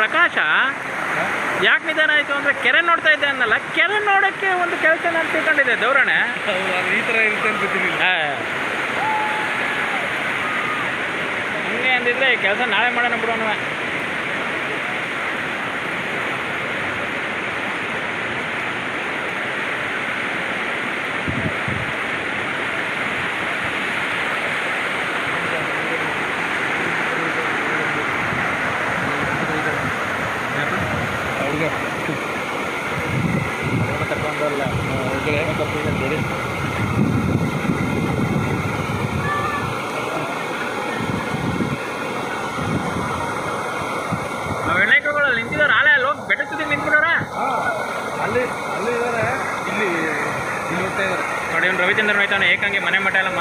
ಪ್ರಕಾಶ. ಯಾಕೆ ನಿಧಾನ ಆಯಿತು ಅಂದರೆ ಕೆರೆ ನೋಡ್ತಾ ಇದ್ದೆ ಅನ್ನಲ್ಲ. ಕೆರೆ ನೋಡೋಕ್ಕೆ ಒಂದು ಕೆಲಸ ನಾನು ತಿಳ್ಕೊಂಡಿದ್ದೆ ದೌರಣೆ ಈ ಥರ ಇರುತ್ತೆ ಅಂತ ಗೊತ್ತಿರಲಿಲ್ಲ. ಹಂಗೆ ಅಂದಿದ್ರೆ ಕೆಲಸ ನಾಳೆ ಮಾಡೋಣ ಬಿಡೋಣ ಹೀಗೆ ತಗೊಂಡಲ್ಲ ಬೇರೆ ಆಳೆ ಅಲ್ಲಿ ಹೋಗಿ ಹಾ ಅಲ್ಲಿ ಅಲ್ಲಿ ಇದ್ದಾರೆ ಇಲ್ಲಿ ಇಲ್ಲಿ ಹೋಗ್ತಾ ಇದ್ದಾರೆ ನೋಡಿ ರವಿಚಂದ್ರನ್ ಐತಾನೆ ಏಕಂಗೆ ಮನೆ ಮಠ ಎಲ್ಲ